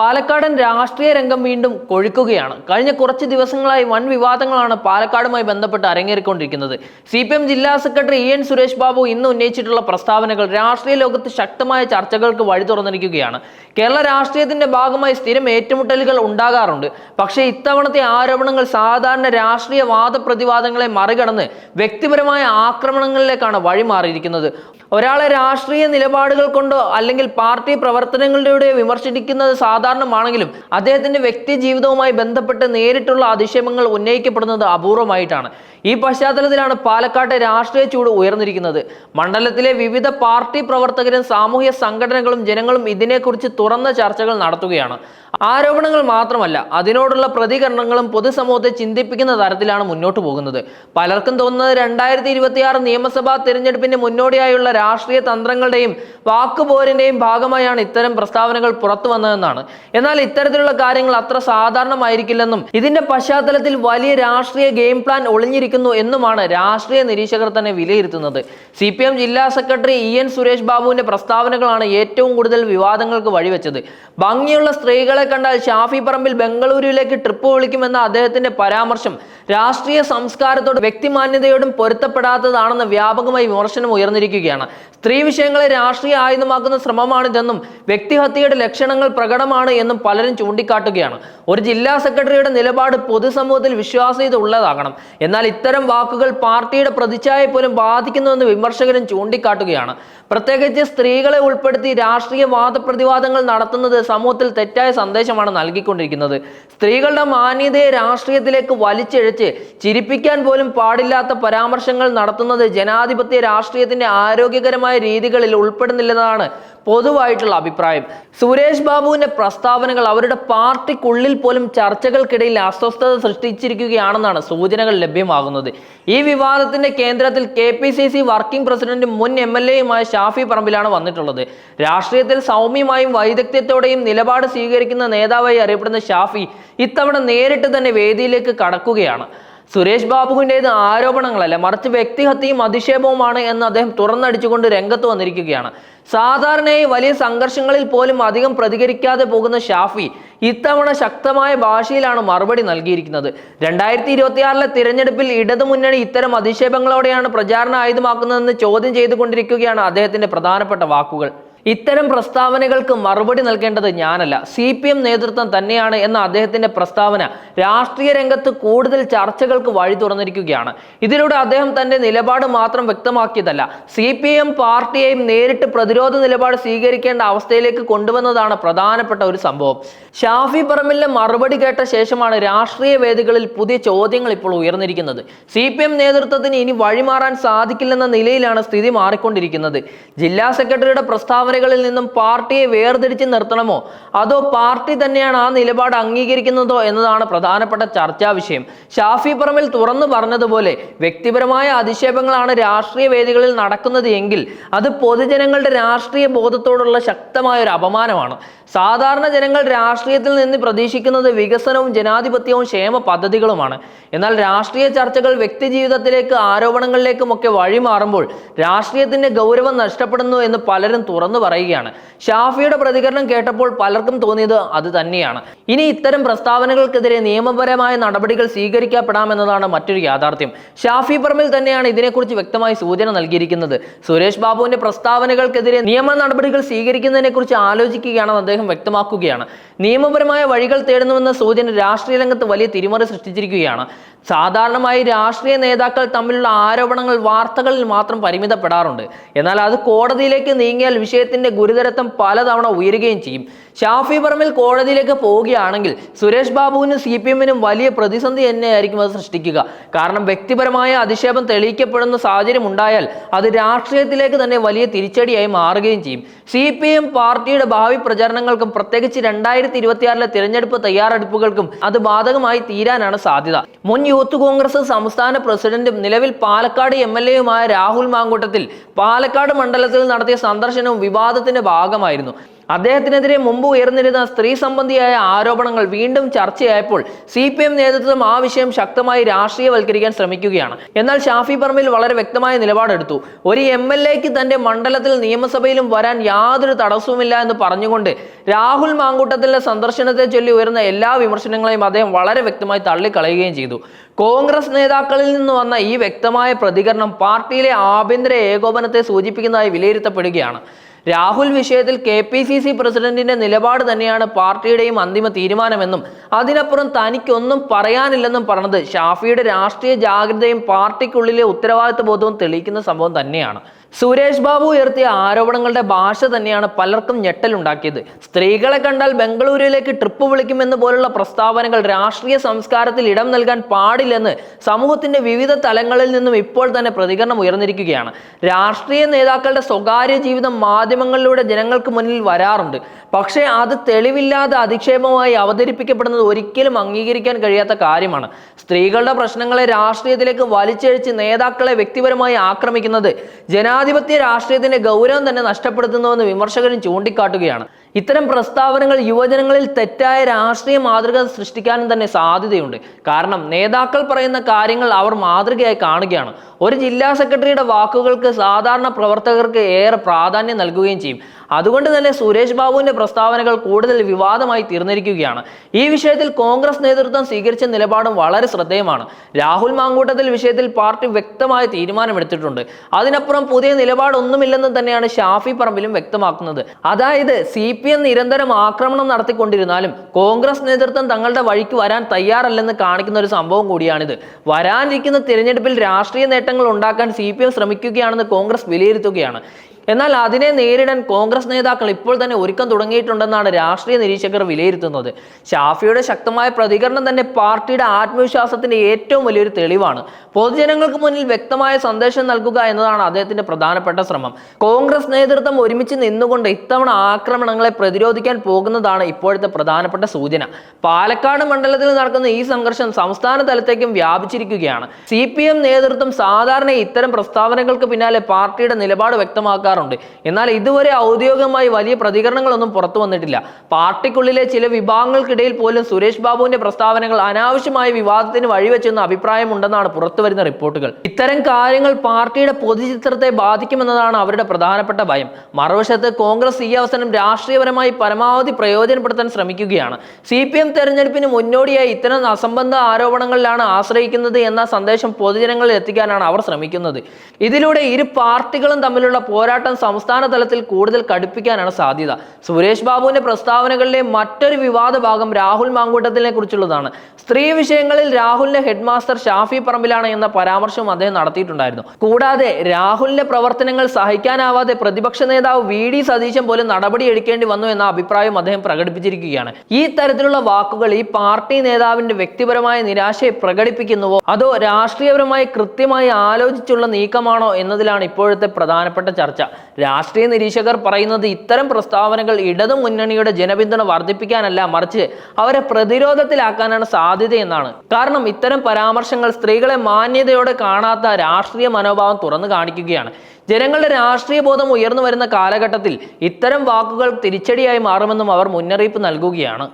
പാലക്കാടൻ രാഷ്ട്രീയ രംഗം വീണ്ടും കൊഴുക്കുകയാണ്. കഴിഞ്ഞ കുറച്ച് ദിവസങ്ങളായി വൻ വിവാദങ്ങളാണ് പാലക്കാടുമായി ബന്ധപ്പെട്ട് അരങ്ങേറിക്കൊണ്ടിരിക്കുന്നത്. സി പി എം ജില്ലാ secretary E N Suresh Babu ഇന്ന് ഉന്നയിച്ചിട്ടുള്ള പ്രസ്താവനകൾ രാഷ്ട്രീയ ലോകത്ത് ശക്തമായ ചർച്ചകൾക്ക് വഴി തുറന്നിരിക്കുകയാണ്. കേരള രാഷ്ട്രീയത്തിന്റെ ഭാഗമായി സ്ഥിരം ഏറ്റുമുട്ടലുകൾ ഉണ്ടാകാറുണ്ട്. പക്ഷേ ഇത്തവണത്തെ ആരോപണങ്ങൾ സാധാരണ രാഷ്ട്രീയ വാദപ്രതിവാദങ്ങളെ മറികടന്ന് വ്യക്തിപരമായ ആക്രമണങ്ങളിലേക്കാണ് വഴിമാറിയിരിക്കുന്നത്. ഒരാളെ രാഷ്ട്രീയ നിലപാടുകൾ കൊണ്ടോ അല്ലെങ്കിൽ പാർട്ടി പ്രവർത്തനങ്ങളിലൂടെ വിമർശിക്കുന്നത് സാധാരണമാണെങ്കിലും അദ്ദേഹത്തിന്റെ വ്യക്തി ജീവിതവുമായി ബന്ധപ്പെട്ട് നേരിട്ടുള്ള അധിക്ഷേപങ്ങൾ ഉന്നയിക്കപ്പെടുന്നത് അപൂർവമായിട്ടാണ്. ഈ പശ്ചാത്തലത്തിലാണ് പാലക്കാട്ടെ രാഷ്ട്രീയ ചൂട് ഉയർന്നിരിക്കുന്നത്. മണ്ഡലത്തിലെ വിവിധ പാർട്ടി പ്രവർത്തകരും സാമൂഹ്യ സംഘടനകളും ജനങ്ങളും ഇതിനെക്കുറിച്ച് തുറന്ന ചർച്ചകൾ നടത്തുകയാണ്. ആരോപണങ്ങൾ മാത്രമല്ല അതിനോടുള്ള പ്രതികരണങ്ങളും പൊതുസമൂഹത്തെ ചിന്തിപ്പിക്കുന്ന തരത്തിലാണ് മുന്നോട്ട് പോകുന്നത്. പലർക്കും തോന്നുന്നത് രണ്ടായിരത്തി ഇരുപത്തിയാറ് നിയമസഭാ തിരഞ്ഞെടുപ്പിന് മുന്നോടിയായുള്ള രാഷ്ട്രീയ തന്ത്രങ്ങളുടെയും വാക്കുപോരിന്റെയും ഭാഗമായാണ് ഇത്തരം പ്രസ്താവനകൾ പുറത്തു വന്നതെന്നാണ് എന്നാൽ ഇത്തരത്തിലുള്ള കാര്യങ്ങൾ അത്ര സാധാരണമായിരിക്കില്ലെന്നും ഇതിന്റെ പശ്ചാത്തലത്തിൽ വലിയ രാഷ്ട്രീയ ഗെയിം പ്ലാൻ ഒളിഞ്ഞിരിക്കുന്നു എന്നുമാണ് രാഷ്ട്രീയ നിരീക്ഷകർ തന്നെ വിലയിരുത്തുന്നത്. സി പി എം ജില്ലാ സെക്രട്ടറി ഇ എൻ സുരേഷ് ബാബുവിന്റെ പ്രസ്താവനകളാണ് ഏറ്റവും കൂടുതൽ വിവാദങ്ങൾക്ക് വഴിവെച്ചത്. ഭംഗിയുള്ള സ്ത്രീകളെ കണ്ടാൽ ഷാഫി പറമ്പിൽ ബംഗളൂരുവിലേക്ക് ട്രിപ്പ് വിളിക്കുമെന്ന അദ്ദേഹത്തിന്റെ പരാമർശം രാഷ്ട്രീയ സംസ്കാരത്തോടും വ്യക്തിമാന്യതയോടും പൊരുത്തപ്പെടാത്തതാണെന്ന് വ്യാപകമായി വിമർശനം ഉയർന്നിരിക്കുകയാണ്. സ്ത്രീ വിഷയങ്ങളെ രാഷ്ട്രീയ ആയുധമാക്കുന്ന ശ്രമമാണിതെന്നും വ്യക്തിഹത്യയുടെ ലക്ഷണങ്ങൾ പ്രകടമാണ് എന്നും പലരും ചൂണ്ടിക്കാട്ടുകയാണ്. ഒരു ജില്ലാ സെക്രട്ടറിയുടെ നിലപാട് പൊതുസമൂഹത്തിൽ വിശ്വാസ്യത ഉള്ളതാകണം എന്നാൽ ഇത്തരം വാക്കുകൾ പാർട്ടിയുടെ പ്രതിച്ഛായ പോലും ബാധിക്കുന്നുവെന്ന് വിമർശകരും ചൂണ്ടിക്കാട്ടുകയാണ്. പ്രത്യേകിച്ച് സ്ത്രീകളെ ഉൾപ്പെടുത്തി രാഷ്ട്രീയ വാദപ്രതിവാദങ്ങൾ നടത്തുന്നത് സമൂഹത്തിൽ തെറ്റായ സന്ദേശമാണ് നൽകിക്കൊണ്ടിരിക്കുന്നത്. സ്ത്രീകളുടെ മാന്യതയെ രാഷ്ട്രീയത്തിലേക്ക് വലിച്ചെഴിച്ച് ചിരിപ്പിക്കാൻ പോലും പാടില്ലാത്ത പരാമർശങ്ങൾ നടത്തുന്നത് ജനാധിപത്യ രാഷ്ട്രീയത്തിന്റെ ആരോഗ്യകരമായ രീതികളിൽ ഉൾപ്പെടുന്നില്ലെന്നാണ് പൊതുവായിട്ടുള്ള അഭിപ്രായം. സുരേഷ് ബാബുവിന്റെ പ്രസ്താവനകൾ അവരുടെ പാർട്ടിക്കുള്ളിൽ പോലും ചർച്ചകൾക്കിടയിൽ അസ്വസ്ഥത സൃഷ്ടിച്ചിരിക്കുകയാണെന്നാണ് സൂചനകൾ ലഭ്യമാകുന്നത്. ഈ വിവാദത്തിന്റെ കേന്ദ്രത്തിൽ K P C C working പ്രസിഡന്റും മുൻ എം എൽ എയുമായ ഷാഫി പറമ്പിലാണ് വന്നിട്ടുള്ളത്. രാഷ്ട്രീയത്തിൽ സൗമ്യമായും വൈദഗ്ധ്യത്തോടെയും നിലപാട് സ്വീകരിക്കുന്ന നേതാവായി അറിയപ്പെടുന്ന ഷാഫി ഇത്തവണ നേരിട്ട് തന്നെ വേദിയിലേക്ക് കടക്കുകയാണ്. സുരേഷ് ബാബുവിന്റേത് ആരോപണങ്ങളല്ല? മറിച്ച് വ്യക്തിഹത്യയും അധിക്ഷേപവുമാണ് എന്ന് അദ്ദേഹം തുറന്നടിച്ചുകൊണ്ട് രംഗത്ത് വന്നിരിക്കുകയാണ്. സാധാരണയായി വലിയ സംഘർഷങ്ങളിൽ പോലും അധികം പ്രതികരിക്കാതെ പോകുന്ന ഷാഫി ഇത്തവണ ശക്തമായ ഭാഷയിലാണ് മറുപടി നൽകിയിരിക്കുന്നത്. രണ്ടായിരത്തി ഇരുപത്തിയാറിലെ തിരഞ്ഞെടുപ്പിൽ ഇടതുമുന്നണി ഇത്തരം അധിക്ഷേപങ്ങളോടെയാണ് പ്രചാരണ ആയുധമാക്കുന്നതെന്ന് ചോദ്യം ചെയ്തുകൊണ്ടിരിക്കുകയാണ് അദ്ദേഹത്തിന്റെ പ്രധാനപ്പെട്ട വാക്കുകൾ. ഇത്തരം പ്രസ്താവനകൾക്ക് മറുപടി നൽകേണ്ടത് ഞാനല്ല. സി പി എം നേതൃത്വം തന്നെയാണ് എന്ന അദ്ദേഹത്തിന്റെ പ്രസ്താവന രാഷ്ട്രീയ രംഗത്ത് കൂടുതൽ ചർച്ചകൾക്ക് വഴി തുറന്നിരിക്കുകയാണ്. ഇതിലൂടെ അദ്ദേഹം തന്റെ നിലപാട് മാത്രം വ്യക്തമാക്കിയതല്ല. സി പി എം പാർട്ടിയെയും നേരിട്ട് പ്രതിരോധ നിലപാട് സ്വീകരിക്കേണ്ട അവസ്ഥയിലേക്ക് കൊണ്ടുവന്നതാണ് പ്രധാനപ്പെട്ട ഒരു സംഭവം. ഷാഫി പറമ്പിലിന്റെ മറുപടി കേട്ട ശേഷമാണ് രാഷ്ട്രീയ വേദികളിൽ പുതിയ ചോദ്യങ്ങൾ ഇപ്പോൾ ഉയർന്നിരിക്കുന്നത്. സി പി എം നേതൃത്വത്തിന് ഇനി വഴിമാറാൻ സാധിക്കില്ലെന്ന നിലയിലാണ് സ്ഥിതി മാറിക്കൊണ്ടിരിക്കുന്നത്. ജില്ലാ സെക്രട്ടറിയുടെ പ്രസ്താവനകളിൽ നിന്നും പാർട്ടിയെ വേർതിരിച്ച് നിർത്തണമോ? അതോ പാർട്ടി തന്നെയാണ് ആ നിലപാട് അംഗീകരിക്കുന്നതോ എന്നതാണ് പ്രധാനപ്പെട്ട ചർച്ചാ വിഷയം. ഷാഫി പറമ്പിൽ തുറന്നു പറഞ്ഞതുപോലെ വ്യക്തിപരമായ അധിക്ഷേപങ്ങളാണ് രാഷ്ട്രീയ വേദികളിൽ നടക്കുന്നത് എങ്കിൽ അത് പൊതുജനങ്ങളുടെ രാഷ്ട്രീയ ബോധത്തോടുള്ള ശക്തമായ ഒരു അപമാനമാണ്. സാധാരണ ജനങ്ങൾ രാഷ്ട്രീയത്തിൽ നിന്ന് പ്രതീക്ഷിക്കുന്നത് വികസനവും ജനാധിപത്യവും ക്ഷേമ പദ്ധതികളുമാണ്. എന്നാൽ രാഷ്ട്രീയ ചർച്ചകൾ വ്യക്തി ജീവിതത്തിലേക്ക് ആരോപണങ്ങളിലേക്കുമൊക്കെ വഴിമാറുമ്പോൾ രാഷ്ട്രീയത്തിന്റെ ഗൗരവം നഷ്ടപ്പെടുന്നു എന്ന് പലരും തുറന്നു പറയുകയാണ്. ഷാഫിയുടെ പ്രതികരണം കേട്ടപ്പോൾ പലർക്കും തോന്നിയത് അത് തന്നെയാണ്. ഇനി ഇത്തരം പ്രസ്താവനകൾക്കെതിരെ നിയമപരമായ നടപടികൾ സ്വീകരിക്കപ്പെടാമെന്നതാണ് മറ്റൊരു യാഥാർത്ഥ്യം. ഷാഫി പറമ്പിൽ തന്നെയാണ് ഇതിനെക്കുറിച്ച് വ്യക്തമായി സൂചന നൽകിയിരിക്കുന്നത്. സുരേഷ് ബാബുവിന്റെ പ്രസ്താവനകൾക്കെതിരെ നിയമ നടപടികൾ സ്വീകരിക്കുന്നതിനെ കുറിച്ച് ആലോചിക്കുകയാണെന്ന് അദ്ദേഹം വ്യക്തമാക്കുകയാണ്. നിയമപരമായ വഴികൾ തേടുന്നുവെന്ന സൂചന രാഷ്ട്രീയ രംഗത്ത് വലിയ തിരിമറി സൃഷ്ടിച്ചിരിക്കുകയാണ്. സാധാരണമായി രാഷ്ട്രീയ നേതാക്കൾ തമ്മിലുള്ള ആരോപണങ്ങൾ വാർത്തകളിൽ മാത്രം പരിമിതപ്പെടാറുണ്ട്. എന്നാൽ അത് കോടതിയിലേക്ക് നീങ്ങിയാൽ വിഷയത്തിന്റെ ഗുരുതരത്വം പലതവണ ഉയരുകയും ചെയ്യും. ഷാഫി പറമ്പിൽ കോടതിയിലേക്ക് പോവുകയാണെങ്കിൽ സുരേഷ് ബാബുവിനും സി പി എമ്മിനും വലിയ പ്രതിസന്ധി തന്നെയായിരിക്കും അത് സൃഷ്ടിക്കുക. കാരണം വ്യക്തിപരമായ അധിക്ഷേപം തെളിയിക്കപ്പെടുന്ന സാഹചര്യം ഉണ്ടായാൽ അത് രാഷ്ട്രീയത്തിലേക്ക് തന്നെ വലിയ തിരിച്ചടിയായി മാറുകയും ചെയ്യും. സി പി എം പാർട്ടിയുടെ ഭാവി പ്രചരണങ്ങൾക്കും പ്രത്യേകിച്ച് രണ്ടായിരത്തി ഇരുപത്തിയാറിലെ തിരഞ്ഞെടുപ്പ് തയ്യാറെടുപ്പുകൾക്കും അത് ബാധകമായി തീരാനാണ് സാധ്യത. മുൻ യൂത്ത് കോൺഗ്രസ് സംസ്ഥാന പ്രസിഡന്റും നിലവിൽ പാലക്കാട് എം എൽ എയുമായ രാഹുൽ മാങ്കൂട്ടത്തിൽ പാലക്കാട് മണ്ഡലത്തിൽ നടത്തിയ സന്ദർശനവും വിവാദത്തിന്റെ ഭാഗമായിരുന്നു. അദ്ദേഹത്തിനെതിരെ മുമ്പ് ഉയർന്നിരുന്ന സ്ത്രീ സംബന്ധിയായ ആരോപണങ്ങൾ വീണ്ടും ചർച്ചയായപ്പോൾ സി പി എം നേതൃത്വം ആ വിഷയം ശക്തമായി രാഷ്ട്രീയവൽക്കരിക്കാൻ ശ്രമിക്കുകയാണ്. എന്നാൽ ഷാഫി പറമ്പിൽ വളരെ വ്യക്തമായ നിലപാടെടുത്തു. ഒരു എം എൽ എക്ക് തന്റെ മണ്ഡലത്തിൽ നിയമസഭയിലും വരാൻ യാതൊരു തടസ്സവുമില്ല എന്ന് പറഞ്ഞുകൊണ്ട് രാഹുൽ മാങ്കൂട്ടത്തിലെ സന്ദർശനത്തെ ചൊല്ലി ഉയർന്ന എല്ലാ വിമർശനങ്ങളെയും അദ്ദേഹം വളരെ വ്യക്തമായി തള്ളിക്കളയുകയും ചെയ്തു. കോൺഗ്രസ് നേതാക്കളിൽ നിന്ന് വന്ന ഈ വ്യക്തമായ പ്രതികരണം പാർട്ടിയിലെ ആഭ്യന്തര ഏകോപനത്തെ സൂചിപ്പിക്കുന്നതായി വിലയിരുത്തപ്പെടുകയാണ്. രാഹുൽ വിഷയത്തിൽ കെ പി സി സി പ്രസിഡന്റിന്റെ നിലപാട് തന്നെയാണ് പാർട്ടിയുടെയും അന്തിമ തീരുമാനമെന്നും അതിനപ്പുറം തനിക്കൊന്നും പറയാനില്ലെന്നും പറഞ്ഞത് ഷാഫിയുടെ രാഷ്ട്രീയ ജാഗ്രതയും പാർട്ടിക്കുള്ളിലെ ഉത്തരവാദിത്വ ബോധവും തെളിയിക്കുന്ന സംഭവം തന്നെയാണ്. സുരേഷ് ബാബു ഉയർത്തിയ ആരോപണങ്ങളുടെ ഭാഷ തന്നെയാണ് പലർക്കും ഞെട്ടലുണ്ടാക്കിയത്. സ്ത്രീകളെ കണ്ടാൽ ബംഗളൂരുവിലേക്ക് ട്രിപ്പ് വിളിക്കുമെന്ന് പോലുള്ള പ്രസ്താവനകൾ രാഷ്ട്രീയ സംസ്കാരത്തിൽ ഇടം നൽകാൻ പാടില്ലെന്ന് സമൂഹത്തിന്റെ വിവിധ തലങ്ങളിൽ നിന്നും ഇപ്പോൾ തന്നെ പ്രതികരണം ഉയർന്നിരിക്കുകയാണ്. രാഷ്ട്രീയ നേതാക്കളുടെ സ്വകാര്യ ജീവിതം മാധ്യമങ്ങളിലൂടെ ജനങ്ങൾക്ക് മുന്നിൽ വരാറുണ്ട്. പക്ഷേ അത് തെളിവില്ലാതെ അധിക്ഷേപമായി അവതരിപ്പിക്കപ്പെടുന്നത് ഒരിക്കലും അംഗീകരിക്കാൻ കഴിയാത്ത കാര്യമാണ്. സ്ത്രീകളുടെ പ്രശ്നങ്ങളെ രാഷ്ട്രീയത്തിലേക്ക് വലിച്ചഴിച്ച് നേതാക്കളെ വ്യക്തിപരമായി ആക്രമിക്കുന്നത് ജനാധിപത്യ രാഷ്ട്രീയത്തിന്റെ ഗൗരവം തന്നെ നഷ്ടപ്പെടുത്തുന്നുവെന്ന് വിമർശകരും ചൂണ്ടിക്കാട്ടുകയാണ്. ഇത്തരം പ്രസ്താവനകൾ യുവജനങ്ങളിൽ തെറ്റായ രാഷ്ട്രീയ മാതൃക സൃഷ്ടിക്കാനും തന്നെ സാധ്യതയുണ്ട്. കാരണം നേതാക്കൾ പറയുന്ന കാര്യങ്ങൾ അവർ മാതൃകയായി കാണുകയാണ്. ഒരു ജില്ലാ സെക്രട്ടറിയുടെ വാക്കുകൾക്ക് സാധാരണ പ്രവർത്തകർക്ക് ഏറെ പ്രാധാന്യം നൽകുകയും ചെയ്യും. അതുകൊണ്ട് തന്നെ സുരേഷ് ബാബുവിന്റെ പ്രസ്താവനകൾ കൂടുതൽ വിവാദമായി തീർന്നിരിക്കുകയാണ്. ഈ വിഷയത്തിൽ കോൺഗ്രസ് നേതൃത്വം സ്വീകരിച്ച നിലപാടും വളരെ ശ്രദ്ധേയമാണ്. രാഹുൽ മാങ്കൂട്ടത്തിൽ വിഷയത്തിൽ പാർട്ടി വ്യക്തമായ തീരുമാനമെടുത്തിട്ടുണ്ട്. അതിനപ്പുറം പുതിയ നിലപാടൊന്നുമില്ലെന്ന് തന്നെയാണ് ഷാഫി പറമ്പിലും വ്യക്തമാക്കുന്നത്. അതായത് സി പി എം നിരന്തരം ആക്രമണം നടത്തിക്കൊണ്ടിരുന്നാലും കോൺഗ്രസ് നേതൃത്വം തങ്ങളുടെ വഴിക്ക് വരാൻ തയ്യാറല്ലെന്ന് കാണിക്കുന്ന ഒരു സംഭവം കൂടിയാണിത്. വരാനിരിക്കുന്ന തിരഞ്ഞെടുപ്പിൽ രാഷ്ട്രീയ നേട്ടങ്ങൾ ഉണ്ടാക്കാൻ സി പി എം ശ്രമിക്കുകയാണെന്ന് കോൺഗ്രസ് വിലയിരുത്തുകയാണ്. എന്നാൽ അതിനെ നേരിടാൻ കോൺഗ്രസ് നേതാക്കൾ ഇപ്പോൾ തന്നെ ഒരുക്കം തുടങ്ങിയിട്ടുണ്ടെന്നാണ് രാഷ്ട്രീയ നിരീക്ഷകർ വിലയിരുത്തുന്നത്. ഷാഫിയുടെ ശക്തമായ പ്രതികരണം തന്നെ പാർട്ടിയുടെ ആത്മവിശ്വാസത്തിന്റെ ഏറ്റവും വലിയൊരു തെളിവാണ്. പൊതുജനങ്ങൾക്ക് മുന്നിൽ വ്യക്തമായ സന്ദേശം നൽകുക എന്നതാണ് അദ്ദേഹത്തിന്റെ പ്രധാനപ്പെട്ട ശ്രമം. കോൺഗ്രസ് നേതൃത്വം ഒരുമിച്ച് നിന്നുകൊണ്ട് ഇത്തവണ ആക്രമണങ്ങളെ പ്രതിരോധിക്കാൻ പോകുന്നതാണ് ഇപ്പോഴത്തെ പ്രധാനപ്പെട്ട സൂചന. പാലക്കാട് മണ്ഡലത്തിൽ നടക്കുന്ന ഈ സംഘർഷം സംസ്ഥാന തലത്തേക്കും വ്യാപിച്ചിരിക്കുകയാണ്. സി നേതൃത്വം സാധാരണ ഇത്തരം പ്രസ്താവനകൾക്ക് പിന്നാലെ പാർട്ടിയുടെ നിലപാട് വ്യക്തമാക്കാറുണ്ട് എന്നാൽ ഇതുവരെ ഔദ്യോഗികമായി വലിയ പ്രതികരണങ്ങളൊന്നും പുറത്തു വന്നിട്ടില്ല. പാർട്ടിക്കുള്ളിലെ ചില വിഭാഗങ്ങൾക്കിടയിൽ പോലും സുരേഷ് ബാബുവിന്റെ പ്രസ്താവനകൾ അനാവശ്യമായ വിവാദത്തിന് വഴിവെച്ചെന്ന അഭിപ്രായമുണ്ടെന്നാണ് പുറത്തുവരുന്ന റിപ്പോർട്ടുകൾ. ഇത്തരം കാര്യങ്ങൾ പാർട്ടിയുടെ പൊതുചിത്രത്തെ ബാധിക്കുമെന്നതാണ് അവരുടെ പ്രധാനപ്പെട്ട ഭയം. മറുവശത്ത് കോൺഗ്രസ് ഈ അവസരം രാഷ്ട്രീയപരമായി പരമാവധി പ്രയോജനപ്പെടുത്താൻ ശ്രമിക്കുകയാണ്. സി പി എം തെരഞ്ഞെടുപ്പിന് മുന്നോടിയായി ഇത്തരം അസംബന്ധ ആരോപണങ്ങളിലാണ് ആശ്രയിക്കുന്നത് എന്ന സന്ദേശം പൊതുജനങ്ങളിൽ എത്തിക്കാനാണ് അവർ ശ്രമിക്കുന്നത്. ഇതിലൂടെ ഇരു പാർട്ടികളും തമ്മിലുള്ള പോരാട്ടം സംസ്ഥാന തലത്തിൽ കൂടുതൽ കടുപ്പിക്കാനാണ് സാധ്യത. സുരേഷ് ബാബുവിന്റെ പ്രസ്താവനകളിലെ മറ്റൊരു വിവാദ ഭാഗം രാഹുൽ മാങ്കൂട്ടത്തിനെ കുറിച്ചുള്ളതാണ്. സ്ത്രീ വിഷയങ്ങളിൽ രാഹുലിന്റെ ഹെഡ് മാസ്റ്റർ ഷാഫി പറമ്പിലാണ് എന്ന പരാമർശവും അദ്ദേഹം നടത്തിയിട്ടുണ്ടായിരുന്നു. കൂടാതെ രാഹുലിന്റെ പ്രവർത്തനങ്ങൾ സഹിക്കാനാവാതെ പ്രതിപക്ഷ നേതാവ് വി ഡി സതീശൻ പോലും നടപടി എടുക്കേണ്ടി വന്നു എന്ന അഭിപ്രായം അദ്ദേഹം പ്രകടിപ്പിച്ചിരിക്കുകയാണ്. ഈ തരത്തിലുള്ള വാക്കുകൾ ഈ പാർട്ടി നേതാവിന്റെ വ്യക്തിപരമായ നിരാശയെ പ്രകടിപ്പിക്കുന്നുവോ? അതോ രാഷ്ട്രീയപരമായി കൃത്യമായി ആലോചിച്ചുള്ള നീക്കമാണോ എന്നതിലാണ് ഇപ്പോഴത്തെ പ്രധാനപ്പെട്ട ചർച്ച. രാഷ്ട്രീയ നിരീക്ഷകർ പറയുന്നത് ഇത്തരം പ്രസ്താവനകൾ ഇടതു മുന്നണിയുടെ ജനപിന്തുണ വർദ്ധിപ്പിക്കാനല്ല മറിച്ച് അവരെ പ്രതിരോധത്തിലാക്കാനാണ് സാധ്യതയെന്നാണ്. കാരണം ഇത്തരം പരാമർശങ്ങൾ സ്ത്രീകളെ മാന്യതയോടെ കാണാത്ത രാഷ്ട്രീയ മനോഭാവം തുറന്നു കാണിക്കുകയാണ്. ജനങ്ങളുടെ രാഷ്ട്രീയ ബോധം ഉയർന്നു വരുന്ന കാലഘട്ടത്തിൽ ഇത്തരം വാക്കുകൾ തിരിച്ചടിയായി മാറുമെന്നും അവർ മുന്നറിയിപ്പ് നൽകുകയാണ്.